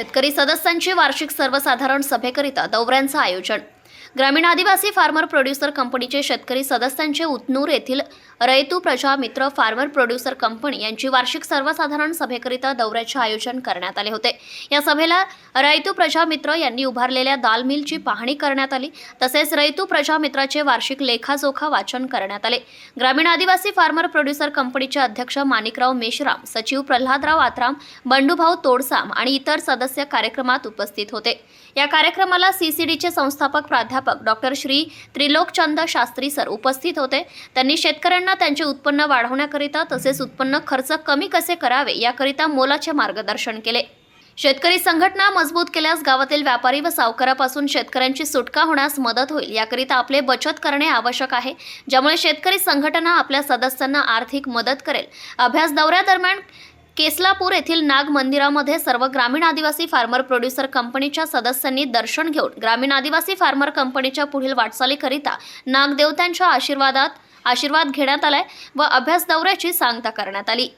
शेतकरी सदस्यांची वार्षिक सर्वसाधारण सभेकरिता दौऱ्यांचं आयोजन. ग्रामीण आदिवासी फार्मर प्रोड्युसर कंपनीचे शेतकरी सदस्यांचे उतनूर येथील रयतू प्रजा मित्र फार्मर प्रोड्युसर कंपनी यांची वार्षिक सर्वसाधारण सभेकरिता दौऱ्याचे आयोजन करण्यात आले होते. या सभेला रयतू प्रजा मित्र यांनी उभारलेल्या दाल मिलची पाहणी करण्यात आली. तसेच रयतू प्रजा मित्राचे वार्षिक लेखाजोखा वाचन करण्यात आले. ग्रामीण आदिवासी फार्मर प्रोड्युसर कंपनीचे अध्यक्ष माणिकराव मेश्राम सचिव प्रल्हादराव आत्राम बंडूभाऊ तोडसाम आणि इतर सदस्य कार्यक्रमात उपस्थित होते. या कार्यक्रमाला सीसीडीचे संस्थापक प्राध्यापक डॉक्टर श्री त्रिलोकचंद शास्त्री सर उपस्थित होते. त्यांनी शेतकऱ्यांना त्यांचे उत्पन्न वाढवण्याकरिता तसेच उत्पन्न खर्च कमी कसे करावे याकरिता मोलाचे मार्गदर्शन केले. शेतकरी संघटना मजबूत केल्यास गावातील व्यापारी व सावकारापासून शेतकऱ्यांची सुटका होण्यास मदत होईल याकरिता आपले बचत करणे आवश्यक आहे ज्यामुळे शेतकरी संघटना आपल्या सदस्यांना आर्थिक मदत करेल. अभ्यास दौऱ्यादरम्यान केसलापूर येथील नाग मंदिरामध्ये सर्व ग्रामीण आदिवासी फार्मर प्रोड्युसर कंपनीच्या सदस्यांनी दर्शन घेऊन ग्रामीण आदिवासी फार्मर कंपनीच्या पुढील वाटचालीकरिता नागदेवतांच्या आशीर्वादात आशीर्वाद घेण्यात आलाय व अभ्यास दौऱ्याची सांगता करण्यात आली.